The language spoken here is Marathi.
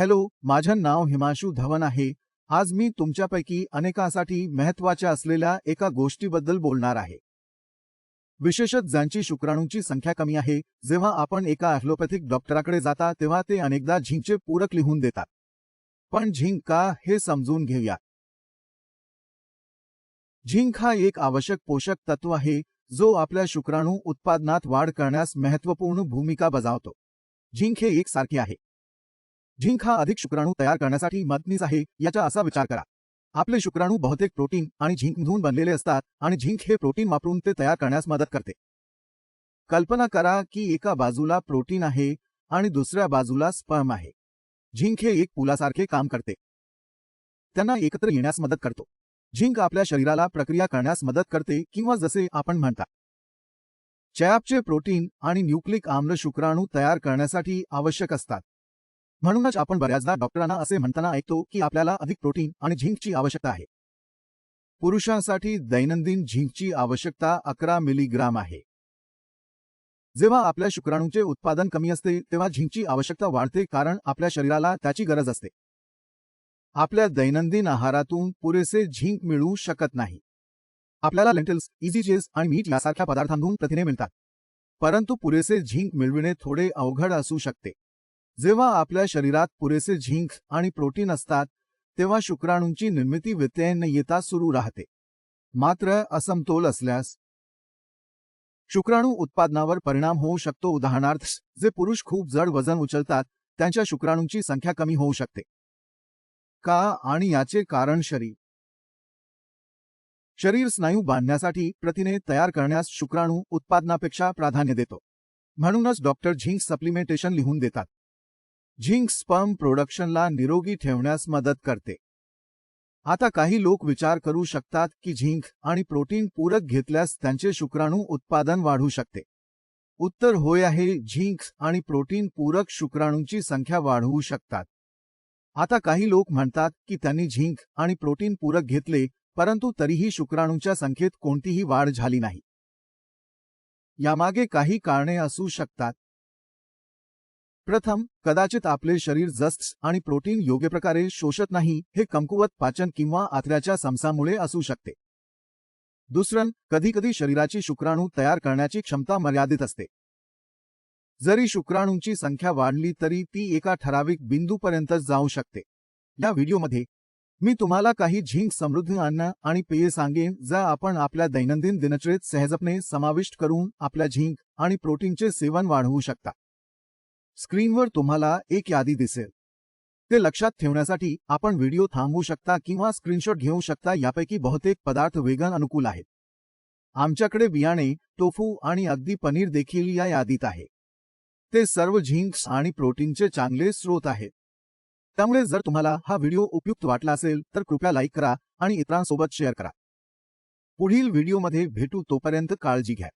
हॅलो माझं नाव हिमांशू धवन आहे. आज मी तुमच्यापैकी अनेकांसाठी महत्त्वाच्या असलेल्या एका गोष्टीबद्दल बोलणार आहे. विशेषत ज्यांची शुक्राणूंची संख्या कमी आहे. जेव्हा आपण एका ॲलोपॅथिक डॉक्टराकडे जाता तेव्हा ते अनेकदा झिंकचे पूरक लिहून देतात. पण झिंक का हे समजून घेऊया. झिंक हा एक आवश्यक पोषक तत्व आहे जो आपल्या शुक्राणू उत्पादनात वाढ करण्यास महत्त्वपूर्ण भूमिका बजावतो. झिंक हे एक सारखे आहे. झिंक हा अधिक शुक्राणू तयार करण्यासाठी मदतीस आहे याचा असा विचार करा. आपले शुक्राणू बहुतेक प्रोटीन आणि झिंकमधून बनलेले असतात आणि झिंक हे प्रोटीन वापरून ते तयार करण्यास मदत करते. कल्पना करा की एका बाजूला प्रोटीन आहे आणि दुसऱ्या बाजूला स्पर्म आहे. झिंक हे एक पुलासारखे काम करते. त्यांना एकत्र येण्यास मदत करतो. झिंक आपल्या शरीराला प्रक्रिया करण्यास मदत करते किंवा जसे आपण म्हणता. चयापचे प्रोटीन आणि न्यूक्लिक आम्ल शुक्राणू तयार करण्यासाठी आवश्यक असतात. म्हणूनच आपण बऱ्याचदा डॉक्टरांना असे म्हणताना ऐकतो की आपल्याला अधिक प्रोटीन आणि झिंकची आवश्यकता आहे. पुरुषांसाठी दैनंदिन झिंकची आवश्यकता अकरा मिलीग्राम आहे. जेव्हा आपल्या शुक्राणूंचे उत्पादन कमी असते तेव्हा झिंकची आवश्यकता वाढते कारण आपल्या शरीराला त्याची गरज असते. आपल्या दैनंदिन आहारातून पुरेसे झिंक मिळू शकत नाही. आपल्याला लेंटल्स इझीचेस आणि मीठ यासारख्या पदार्थांतून प्रथिने मिळतात. परंतु पुरेसे झिंक मिळविणे थोडे अवघड असू शकते. जेव्हा आपल्या शरीरात पुरेसे झिंक आणि प्रोटीन असतात तेव्हा शुक्राणूंची निर्मिती व्यत्ययन येता सुरू राहते. मात्र असमतोल असल्यास शुक्राणू उत्पादनावर परिणाम होऊ शकतो. उदाहरणार्थ जे पुरुष खूप जड वजन उचलतात त्यांच्या शुक्राणूंची संख्या कमी होऊ शकते. का आणि याचे कारण शरीर शरीर स्नायू बांधण्यासाठी प्रथिने तयार करण्यास शुक्राणू उत्पादनापेक्षा प्राधान्य देतो. म्हणूनच डॉक्टर झिंक सप्लिमेंटेशन लिहून देतात. झिंक स्पर्म प्रोडक्शनला निरोगी ठेवण्यास मदत करते. आता काही लोक विचार करू शकतात की झिंक आणि प्रोटीन पूरक घेतल्यास त्यांचे शुक्राणू उत्पादन वाढू शकते. उत्तर होय आहे झिंक आणि प्रोटीन पूरक शुक्राणूंची संख्या वाढवू शकतात. आता काही लोक म्हणतात की त्यांनी झिंक आणि प्रोटीन पूरक घेतले परंतु तरीही शुक्राणूंच्या संख्येत कोणतीही वाढ झाली नाही. यामागे काही कारणे असू शकतात. प्रथम कदाचित आपले शरीर जस्ट आणि प्रोटीन योग्य प्रकारे शोषत नाही हे कमकुवत पाचन किंवा आतड्याच्या समसामुळे असू शकते. दुसरं कधीकधी शरीराची शुक्राणू तयार करण्याची क्षमता मर्यादित असते. जरी शुक्राणूंची संख्या वाढली तरी ती एका ठराविक बिंदूपर्यंत जाऊ शकते. या व्हिडिओमध्ये मी तुम्हाला काही झिंक समृद्ध अन्न आणि पेये सांगेन ज्या आपण आपल्या दैनंदिन दिनचर्येत सहजपणे समाविष्ट करून आपल्या झिंक आणि प्रोटीनचे सेवन वाढवू शकता. स्क्रीनवर तुम्हाला एक यादी दिसेल. ते लक्षात ठेवण्यासाठी आपण व्हिडिओ थांबवू शकता किंवा स्क्रीनशॉट घेऊ शकता यापैकी बहुतेक पदार्थ वेगन अनुकूल आहेत. आमच्याकडे बियाणे टोफू आणि अगदी पनीर देखील या यादीत आहे. ते सर्व झिंक्स आणि प्रोटीनचे चांगले स्रोत आहेत. त्यामुळे जर तुम्हाला हा व्हिडिओ उपयुक्त वाटला असेल तर कृपया लाईक करा आणि इतरांसोबत शेअर करा. पुढील व्हिडिओमध्ये भेटू तोपर्यंत काळजी घ्या.